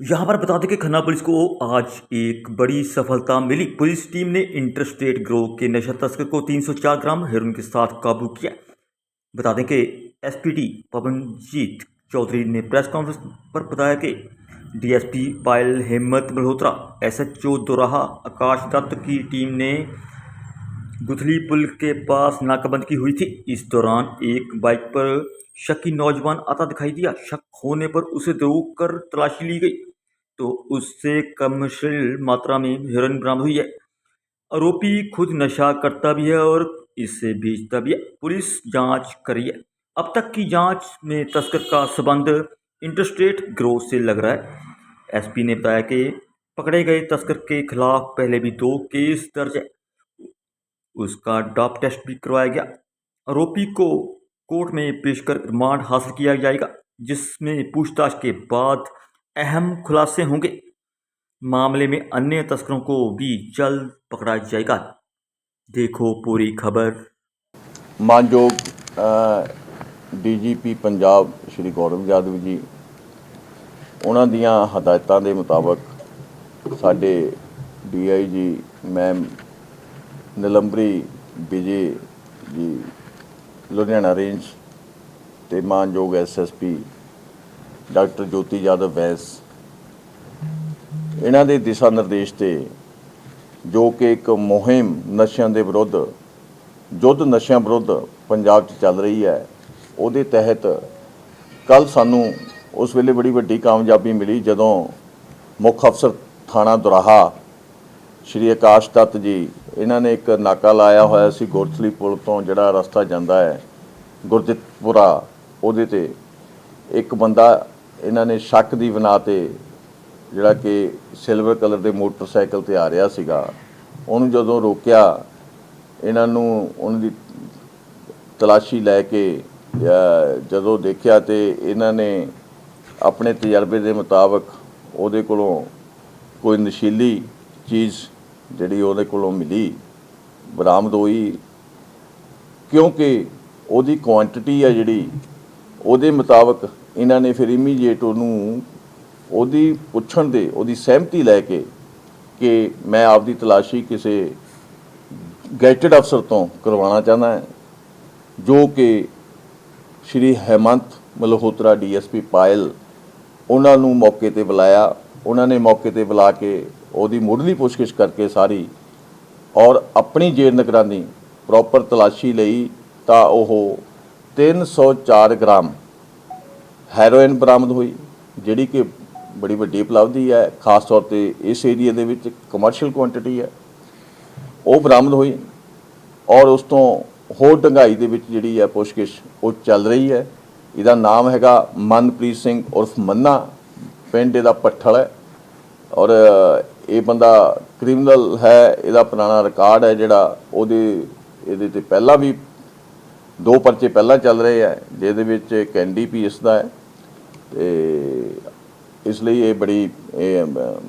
यहाँ पर बता दें कि खन्ना पुलिस को आज एक बड़ी सफलता मिली। पुलिस टीम ने इंटर स्टेट ग्रोह के नशा तस्कर को 304 ग्राम हेरोइन के साथ काबू किया। बता दें कि एसपीडी पवनजीत चौधरी ने प्रेस कॉन्फ्रेंस पर बताया कि डीएसपी पायल हेमंत मल्होत्रा, एसएचओ दोराहा, आकाश दत्त की टीम ने गुथली पुल के पास नाकाबंदी हुई थी। इस दौरान एक बाइक पर शकी नौजवान आता दिखाई दिया। शक होने पर उसे रोक कर तलाशी ली गई। तो उससे कमर्शियल मात्रा में हेरोइन बरामद हुई है। आरोपी खुद नशा करता भी है और इसे बेचता भी है। पुलिस जाँच कर है। अब तक की जाँच में तस्कर का संबंध इंटरस्टेट ग्रोथ से लग रहा है। एसपी ने बताया कि पकड़े गए तस्कर के खिलाफ पहले भी दो केस दर्ज है। उसका डॉप टेस्ट भी करवाया गया आरोपी को कोर्ट में पेश कर रिमांड हासिल किया जाएगा जिसमें पूछताछ के बाद अहम खुलासे होंगे मामले में अन्य तस्करों को भी जल्द पकड़ा जाएगा देखो पूरी खबर ਮਾਨਯੋਗ ਡੀਜੀਪੀ ਪੰਜਾਬ ਸ਼੍ਰੀ ਗੌਰਵ ਯਾਦਵ ਜੀ ਉਹਨਾਂ ਦੀਆਂ ਹਦਾਇਤਾਂ ਦੇ ਮੁਤਾਬਕ ਸਾਡੇ DIG ma'am Nilambari, Vijay ji, Ludhiana range ਤੇ ਮਾਨਯੋਗ ਐਸਐਸਪੀ ਡਾਕਟਰ ਜੋਤੀ ਯਾਦਵ ਵੈਸ। ਇਹਨਾਂ ਦੇ ਦਿਸ਼ਾ ਨਿਰਦੇਸ਼ ਤੇ ਜੋ ਕਿ ਇੱਕ ਮੁਹਿੰਮ ਨਸ਼ਿਆਂ ਦੇ ਵਿਰੁੱਧ, ਯੁੱਧ ਨਸ਼ਿਆਂ ਵਿਰੁੱਧ ਪੰਜਾਬ 'ਚ ਚੱਲ ਰਹੀ ਹੈ, ਉਹਦੇ ਤਹਿਤ ਕੱਲ ਸਾਨੂੰ ਉਸ ਵੇਲੇ ਬੜੀ ਵੱਡੀ ਕਾਮਯਾਬੀ ਮਿਲੀ ਜਦੋਂ ਮੁੱਖ ਅਫਸਰ ਥਾਣਾ ਦੁਰਾਹਾ ਸ਼੍ਰੀ ਆਕਾਸ਼ ਦੱਤ ਜੀ, ਇਹਨਾਂ ਨੇ ਇੱਕ ਨਾਕਾ ਲਾਇਆ ਹੋਇਆ ਸੀ ਗੁਰਥਲੀ ਪੁਲ ਤੋਂ, ਜਿਹੜਾ ਰਸਤਾ ਜਾਂਦਾ ਹੈ ਗੁਰਦਿੱਤਪੁਰਾ ਉਹਦੇ ਤੇ। ਇੱਕ ਬੰਦਾ ਇਹਨਾਂ ਨੇ ਸ਼ੱਕ ਦੀ ਬਣਾ ਤੇ ਜਿਹੜਾ ਕਿ ਸਿਲਵਰ ਕਲਰ ਦੇ ਮੋਟਰਸਾਈਕਲ ਤੇ ਆ ਰਿਹਾ ਸੀਗਾ। ਉਹਨੂੰ ਜਦੋਂ ਰੋਕਿਆ, ਇਹਨਾਂ ਨੂੰ ਉਹਨਾਂ ਦੀ ਤਲਾਸ਼ੀ ਲੈ ਕੇ ਜਦੋਂ ਦੇਖਿਆ ਤੇ ਇਹਨਾਂ ਨੇ ਆਪਣੇ ਤਜਰਬੇ ਦੇ ਮੁਤਾਬਕ ਉਹਦੇ ਕੋਲੋਂ ਕੋਈ ਨਸ਼ੀਲੀ ਚੀਜ਼ ਜਿਹੜੀ ਉਹਦੇ ਕੋਲੋਂ ਮਿਲੀ, ਬਰਾਮਦ ਹੋਈ, ਕਿਉਂਕਿ ਉਹਦੀ ਕੁਆਂਟੀਟੀ ਹੈ ਜਿਹੜੀ, ਉਹਦੇ ਮੁਤਾਬਕ ਇਹਨਾਂ ਨੇ ਫਿਰ ਇਮੀਡੀਏਟ ਉਹਨੂੰ ਉਹਦੀ ਪੁੱਛਣ ਦੇ, ਉਹਦੀ ਸਹਿਮਤੀ ਲੈ ਕੇ ਕਿ ਮੈਂ ਆਪਦੀ ਤਲਾਸ਼ੀ ਕਿਸੇ ਗੈਜਟਡ ਅਫਸਰ ਤੋਂ ਕਰਵਾਉਣਾ ਚਾਹੁੰਦਾ ਹਾਂ, ਜੋ ਕਿ ਸ਼੍ਰੀ ਹੈਮੰਤ ਮਲਹੋਤਰਾ ਡੀਐਸਪੀ ਪਾਇਲ ਉਹਨਾਂ ਨੂੰ ਮੌਕੇ ਤੇ ਬੁਲਾਇਆ, ਉਹਨਾਂ ਨੇ ਮੌਕੇ ਤੇ ਬੁਲਾ ਕੇ ਉਹਦੀ ਮੁੱਢਲੀ ਪੁੱਛਗਿੱਛ ਕਰਕੇ ਸਾਰੀ ਔਰ ਆਪਣੀ ਜੇਰ ਨਿਗਰਾਨੀ ਪ੍ਰੋਪਰ ਤਲਾਸ਼ੀ ਲਈ ਤਾਂ ਉਹ 304 ਗ੍ਰਾਮ ਹੈਰੋਇਨ ਬਰਾਮਦ ਹੋਈ, ਜਿਹੜੀ ਕਿ ਬੜੀ ਵੱਡੀ ਉਪਲਬਧੀ ਹੈ, ਖਾਸ ਤੌਰ ਤੇ ਇਸ ਏਰੀਆ ਦੇ ਵਿੱਚ ਕਮਰਸ਼ੀਅਲ ਕੁਆਂਟੀਟੀ ਹੈ। ਉਹ ਬਰਾਮਦ ਹੋਈ ਔਰ ਉਸ ਤੋਂ ਹੋਰ ਡੰਗਾਈ ਦੇ ਵਿੱਚ ਜਿਹੜੀ ਹੈ ਪੁੱਛਗਿੱਛ ਉਹ ਚੱਲ ਰਹੀ ਹੈ। ਇਹਦਾ ਨਾਮ ਹੈਗਾ ਮਨਪ੍ਰੀਤ ਸਿੰਘ ਉਰਫ ਮੰਨਾ, ਪਿੰਡ ਇਹਦਾ ਪੱਠਲ ਹੈ। ਔਰ ਇਹ ਬੰਦਾ ਕ੍ਰਿਮੀਨਲ ਹੈ, ਇਹਦਾ ਪੁਰਾਣਾ ਰਿਕਾਰਡ ਹੈ ਜਿਹੜਾ ਉਹਦੇ, ਇਹਦੇ ਤੇ ਪਹਿਲਾਂ ਵੀ ਦੋ ਪਰਚੇ ਪਹਿਲਾਂ ਚੱਲ ਰਹੇ ਆ ਜਿਹਦੇ ਵਿੱਚ ਇੱਕ ਐਨਡੀਪੀਐਸ ਦਾ ਹੈ ਤੇ ਇਸ ਲਈ ਇਹ ਬੜੀ, ਇਹ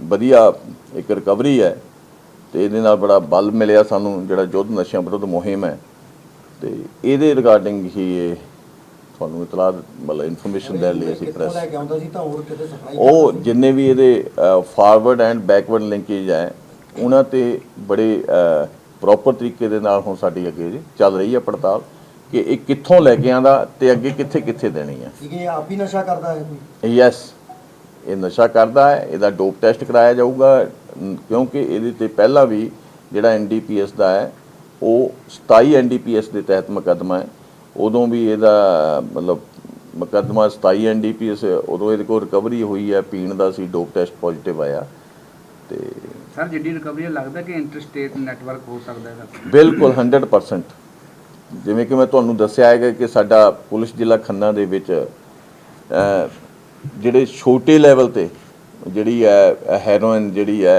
ਵਧੀਆ ਇੱਕ ਰਿਕਵਰੀ ਹੈ ਤੇ ਇਹਦੇ ਨਾਲ ਬੜਾ ਬਲ ਮਿਲਿਆ ਸਾਨੂੰ ਜਿਹੜਾ ਯੁੱਧ ਨਸ਼ਿਆਂ ਵਿਰੁੱਧ ਮੁਹਿੰਮ ਹੈ ਤੇ ਇਹਦੇ ਰਿਗਾਰਡਿੰਗ ਹੀ ਇਹ ਤੁਹਾਨੂੰ ਇਤਲਾਹ ਮਤਲਬ ਇਨਫੋਰਮੇਸ਼ਨ ਦੇਣ ਲਈ ਅਸੀਂ ਪ੍ਰੈਸ ਲੈ ਕੇ ਆਉਂਦਾ ਸੀ ਤਾਂ ਹੋਰ ਕਿਤੇ ਸਪਲਾਈ ਉਹ ਜਿੰਨੇ ਵੀ ਇਹਦੇ ਫਾਰਵਰਡ ਐਂਡ ਬੈਕਵਰਡ ਲਿੰਕੇਜ ਹੈ ਉਹਨਾਂ ਤੇ ਬੜੇ ਪ੍ਰੋਪਰ ਤਰੀਕੇ ਦੇ ਨਾਲ ਹੁਣ ਸਾਡੀ ਅੱਗੇ ਚੱਲ ਰਹੀ ਹੈ ਪੜਤਾਲ ਕਿ ਇਹ ਕਿੱਥੋਂ ਲੈ ਕੇ ਆਂਦਾ ਤੇ ਅੱਗੇ ਕਿੱਥੇ ਕਿੱਥੇ ਦੇਣੀ ਹੈ। ਕਿ ਇਹ ਆਪ ਹੀ ਨਸ਼ਾ ਕਰਦਾ ਹੈ ਕੋਈ? ਯੈਸ ਇਹ ਨਸ਼ਾ ਕਰਦਾ ਹੈ ਇਹਦਾ ਡੋਪ ਟੈਸਟ ਕਰਾਇਆ ਜਾਊਗਾ ਕਿਉਂਕਿ ਇਹਦੇ ਤੇ ਪਹਿਲਾਂ ਵੀ ਜਿਹੜਾ ਐਨਡੀਪੀਐਸ ਦਾ ਹੈ ਉਹ 27 ਐਨਡੀਪੀਐਸ ਦੇ ਤਹਿਤ ਮੁਕੱਦਮਾ ਹੈ। ਉਦੋਂ ਵੀ ਇਹਦਾ ਮਤਲਬ ਮੁਕੱਦਮਾ 27 ਐਨਡੀਪੀਐਸ ਉਦੋਂ ਇਹਦੇ ਕੋਲ ਰਿਕਵਰੀ ਹੋਈ ਹੈ ਪੀਣ ਦਾ ਸੀ ਡੋਪ ਟੈਸਟ ਪੋਜ਼ਿਟਿਵ ਆਇਆ ਤੇ ਸਰ ਜਿੱਡੀ ਰਿਕਵਰੀ ਲੱਗਦਾ ਕਿ ਇੰਟਰਸਟੇਟ ਨੈਟਵਰਕ ਹੋ ਸਕਦਾ ਹੈ ਬਿਲਕੁਲ 100% ਜਿਵੇਂ ਕਿ ਮੈਂ ਤੁਹਾਨੂੰ ਦੱਸਿਆ ਹੈਗਾ ਕਿ ਸਾਡਾ ਪੁਲਿਸ ਜ਼ਿਲ੍ਹਾ ਖੰਨਾ ਦੇ ਵਿੱਚ ਜਿਹੜੇ ਛੋਟੇ ਲੈਵਲ ਤੇ ਜਿਹੜੀ ਹੈ ਹੈਰੋਇਨ ਜਿਹੜੀ ਹੈ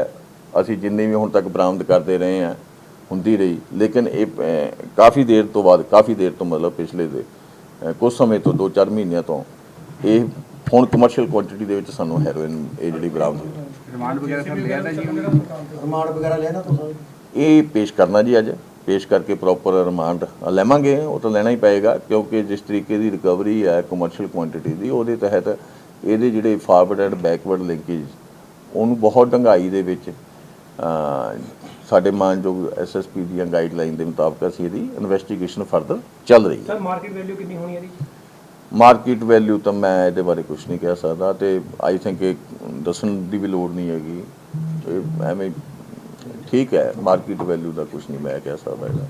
ਅਸੀਂ ਜਿੰਨੀ ਵੀ ਹੁਣ ਤੱਕ ਬਰਾਮਦ ਕਰਦੇ ਰਹੇ ਹਾਂ ਹੁੰਦੀ ਰਹੀ। ਲੇਕਿਨ ਇਹ ਕਾਫੀ ਦੇਰ ਤੋਂ ਬਾਅਦ ਕਾਫੀ ਦੇਰ ਤੋਂ ਮਤਲਬ ਪਿਛਲੇ ਦੇ ਕੁਝ ਸਮੇਂ ਤੋਂ 2-4 ਮਹੀਨਿਆਂ ਤੋਂ ਇਹ ਹੁਣ ਕਮਰਸ਼ੀਅਲ ਕੁਆਂਟੀਟੀ ਦੇ ਵਿੱਚ ਸਾਨੂੰ ਹੈਰੋਇਨ ਇਹ ਜਿਹੜੀ ਬਰਾਮਦ ਹੋਈ। ਰਿਮਾਂਡ ਵਗੈਰਾ ਸਰ ਲਿਆ ਤਾਂ ਜੀ ਰਿਮਾਂਡ ਵਗੈਰਾ ਲੈਣਾ ਤੁਸੀਂ? ਇਹ ਪੇਸ਼ ਕਰਨਾ ਜੀ ਅੱਜ। ਪੇਸ਼ ਕਰਕੇ ਪ੍ਰੋਪਰ ਰਿਮਾਂਡ ਲੈਵਾਂਗੇ ਉਹ ਤਾਂ ਲੈਣਾ ਹੀ ਪਏਗਾ ਕਿਉਂਕਿ ਜਿਸ ਤਰੀਕੇ ਦੀ ਰਿਕਵਰੀ ਹੈ ਕਮਰਸ਼ੀਅਲ ਕੁਆਂਟੀਟੀ ਦੀ ਉਹਦੇ ਤਹਿਤ ਇਹਦੇ ਜਿਹੜੇ ਫਾਰਵਰਡ ਐਂਡ ਬੈਕਵਰਡ ਲਿੰਕੇਜ ਉਹਨੂੰ ਬਹੁਤ ਡੰਗਾਈ ਦੇ ਵਿੱਚ ਸਾਡੇ ਮਾਨਯੋਗ ਐਸਐਸਪੀ ਦੀਆਂ ਗਾਈਡਲਾਈਨ ਦੇ ਮੁਤਾਬਕ ਅਸੀਂ ਇਹਦੀ ਇਨਵੈਸਟੀਗੇਸ਼ਨ ਫਰਦਰ ਚੱਲ ਰਹੀ ਹੈ। ਸਰ ਮਾਰਕੀਟ ਵੈਲਿਊ ਕਿੰਨੀ ਹੋਣੀ ਹੈ ਜੀ ਮਾਰਕੀਟ ਵੈਲਿਊ ਤਾਂ ਮੈਂ ਇਹਦੇ ਬਾਰੇ ਕੁਝ ਨਹੀਂ ਕਹਿ ਸਕਦਾ ਤੇ ਆਈ ਥਿੰਕ ਇਹ ਦੱਸਣ ਦੀ ਵੀ ਲੋੜ ਨਹੀਂ ਹੈਗੀ। ਐਵੇਂ ਠੀਕ ਹੈ ਮਾਰਕੀਟ ਵੈਲਿਊ ਦਾ ਕੁਝ ਨਹੀਂ ਮੈਂ ਕਹਿ ਸਕਦਾ ਇਹਦਾ।